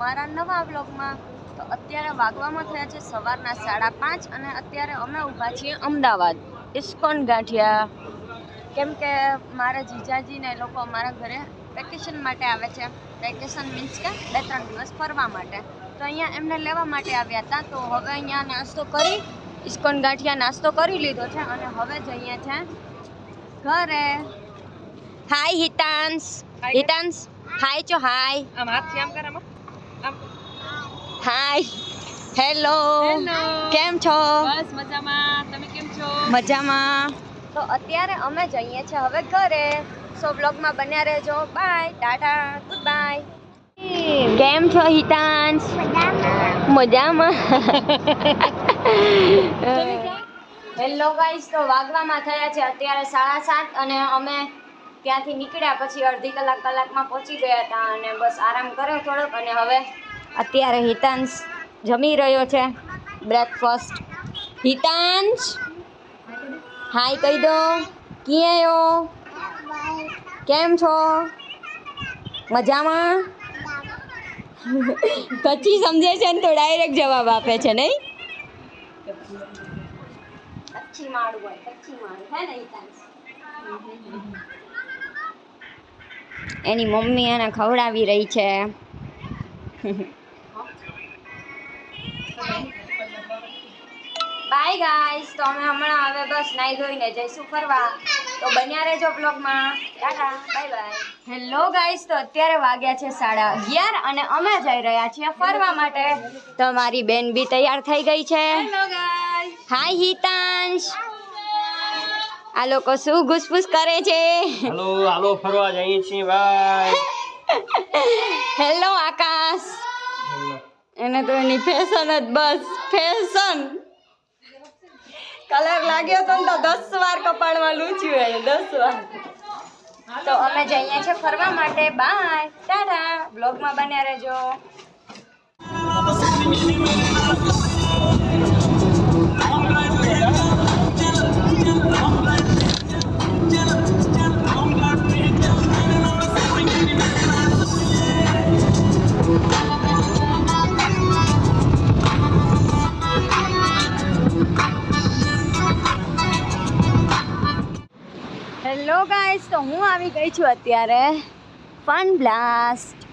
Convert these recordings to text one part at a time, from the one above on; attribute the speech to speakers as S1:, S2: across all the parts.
S1: મારા નવા બ્લોગમાં તો અત્યારે વાગવામાં થયા છે સવારના સાડા પાંચ અને અત્યારે અમે ઊભા છીએ અમદાવાદ ઇસ્કોન ગાંઠિયા. કેમ કે મારા જીજાજીને લોકો અમારા ઘરે વેકેશન માટે આવે છે. વેકેશન મીન્સ કે બે ત્રણ દિવસ ફરવા માટે. તો અહીંયા એમને લેવા માટે આવ્યા હતા. તો હવે અહીંયા નાસ્તો કરી ઇસ્કોન ગાંઠિયા નાસ્તો કરી લીધો છે અને હવે જઈએ છે ઘરે. હાય હિતાંશ. હિતાંશ હાય ચો હાય
S2: આમ હાથ આમ કર આમ.
S1: હાય હેલો કેમ છો?
S2: બસ મજામાં. તમે કેમ છો?
S1: મજામાં. તો અત્યારે અમે જઈએ છીએ હવે ઘરે. સો બ્લોગમાં બન્યા રહેજો. બાય ટાટા ગુડ બાય કેમ છો હિતાંશ? મજામાં. હેલો ગાઈસ તો વાગવામાં થયા છે અત્યારે સાડા સાત અને અમે ત્યાંથી નીકળ્યા પછી અડધી કલાક કલાકમાં પહોંચી ગયા હતા અને બસ આરામ કર્યો થોડોક અને હવે અત્યારે હિતાંશ જમી રહ્યો છે બ્રેકફાસ્ટ હિતાંશ, હાય કહી દો કિયાયો કેમ છો? મજામાં? કચ્છી સમજે છે ને તો ડાયરેક્ટ જવાબ આપે છે નહીં? કચ્છી માળું હોય, કચ્છી માળું હે ને હિતાંશ? એની મમ્મી એને ખવડાવી રહી છે. બાય ગાઈસ તો અમે હમણાં હવે બસ નાઈ ધોઈને જઈશું ફરવા. તો બન્યા રહેજો બ્લોગમાં tata bye bye hello guys તો અત્યારે વાગ્યા છે સાડા અગિયાર અને અમે જઈ રહ્યા છીએ ફરવા માટે. તો મારી બેન બી તૈયાર થઈ ગઈ છે.
S2: Hello guys
S1: hi Hitansh. આ લોકો શું ઘૂસપૂસ કરે છે?
S3: હાલો હાલો ફરવા જઈએ છીએ ભાઈ.
S1: હેલો આકાશ. એને તો એની ફેશન જ બસ ફેશન કલર લાગ્યો તો તો દસ વાર કપાળમાં લૂચ્યું એને દસ વાર. તો અમે જઈએ છીએ ફરવા માટે. બાય ટાટા બ્લોગમાં બન્યા રહેજો. ગાઈસ તો હું આવી ગઈ છું અત્યારે. ફન બ્લાસ્ટ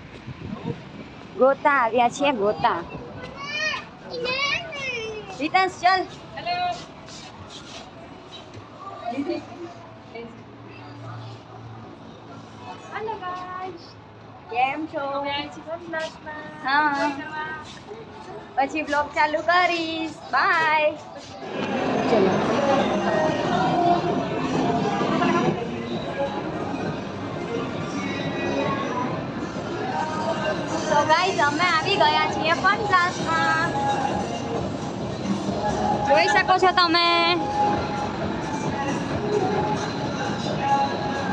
S1: ગોતા આવ્યા છીએ ગોતા. રીતાંશ ચલ. કેમ છો? હા. પછી બ્લોગ ચાલુ કરીશ. બાય ચલો. ગયા છીએ ક્લાસમાં જોઈ શકો છો તમે.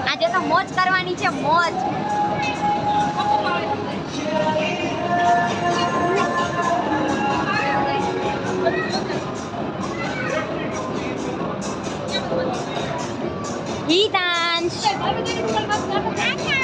S1: આજે તો મોજ કરવાની છે, મોજ. હિતાંશ. ટાટા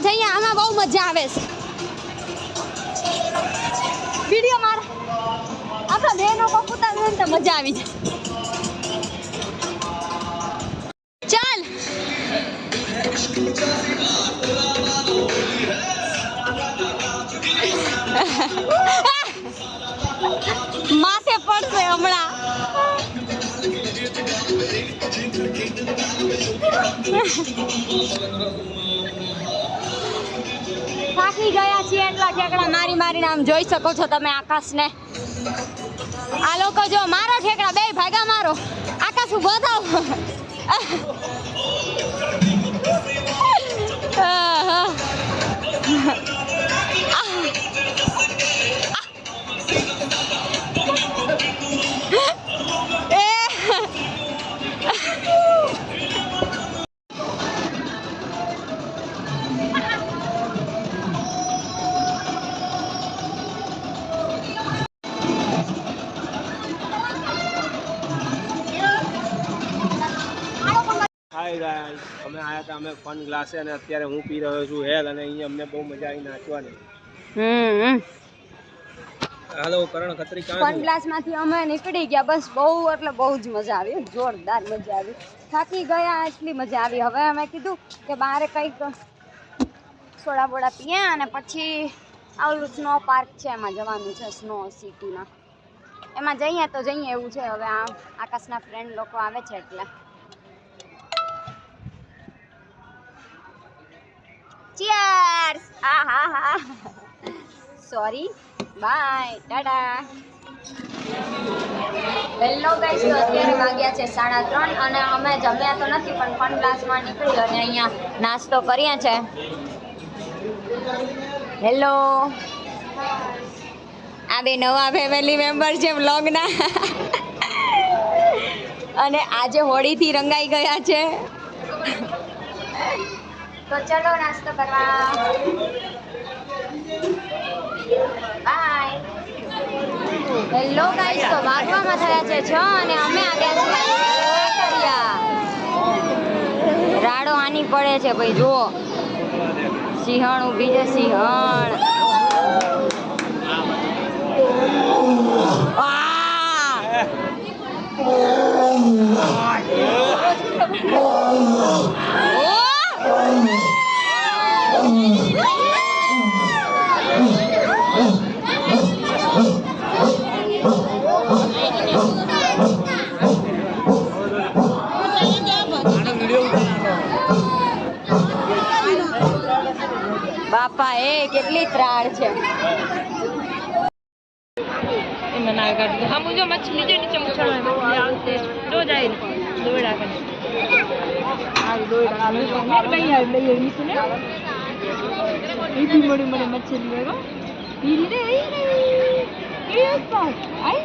S1: આમાં જઈએ, આમાં બહુ મજા આવે છે. વીડિયો માર. આપણા બહેનો પપ્પુતા ને તો મજા આવી જાય. ચાલ. માથે પડશે હમણાં. થાકી ગયા છીએ એટલા ઠેકડા મારી મારીને આમ જોઈ શકો છો તમે આકાશને. આ લોકો જો મારો ઠેકડા, બે ભાગા મારો. આકાશ ઊભો થાવ. હા એ
S3: હાય ગયા અમે આયા હતા અમે ફન ગ્લાસે અને અત્યારે હું પી રહ્યો છું હેલ અને અહીંયા અમને બહુ મજા આવી નાચવાની.
S1: હમ.
S3: હાલો કરણ ખત્રી કાં
S1: ફન ક્લાસમાંથી અમે નીકળી ગયા. બસ બહુ એટલે બહુ જ મજા આવી. જોરદાર મજા આવી. થાકી ગયા એટલી મજા આવી. હવે અમે કીધું કે બહાર કંઈક સોડા બોડા પીએ અને પછી આવલું સ્નો પાર્ક છે. એમાં જવાનું છે સ્નો સિટીમાં. એમાં જઈએ તો જઈએ એવું છે. હવે આ આકાશના ફ્રેન્ડ લોકો આવે છે એટલે. ચીયર્સ આ હા હા sorry bye tata hello guys તો અત્યારે વાગ્યા છે સાડા ત્રણ અને અમે જમ્યા તો નથી, પણ ફન ક્લાસમાં નીકળી અને અહીંયા નાસ્તો કરીએ છે. હેલો આ બે નવા ફેમિલી મેમ્બર છે વ્લોગના અને આજે હોળીથી રંગાઈ ગયા છે. તો ચલો નાસ્તો કરવા. બાય હેલો ગાઈસ તો વાગવામાં થયા છે છ અને અમે આવ્યા છીએ રાડો આની પડે છે ભાઈ જુઓ. સિંહણ ઊભી છે સિંહણ. આ! બાપા એ કેટલી ત્રાળ છે.
S2: ના કાઢી હા મુજો મછલી જો નીચે મુછાળો મછલી જો જાય દોડા કરે આવી દોડા લઈ આવી લઈ આવી. નીચે ને ઈથી મોડી મોડી મછલી લેગો રે રે. પાસ આઈ.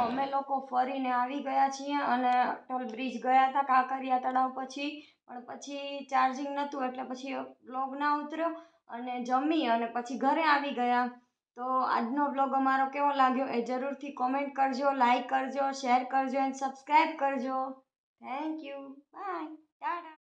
S1: અમે લોકો ફરીને આવી ગયા છીએ અને અટલ બ્રિજ ગયા હતા કાંકરિયા તળાવ પછી. પણ પછી ચાર્જિંગ નહોતું એટલે પછી બ્લોગ ઉતર્યો અને જમી અને પછી ઘરે આવી ગયા. તો આજનો બ્લોગ અમારો કેવો લાગ્યો એ જરૂરથી કોમેન્ટ કરજો લાઈક કરજો શેર કરજો એન્ડ સબસ્ક્રાઈબ કરજો. Thank you bye tata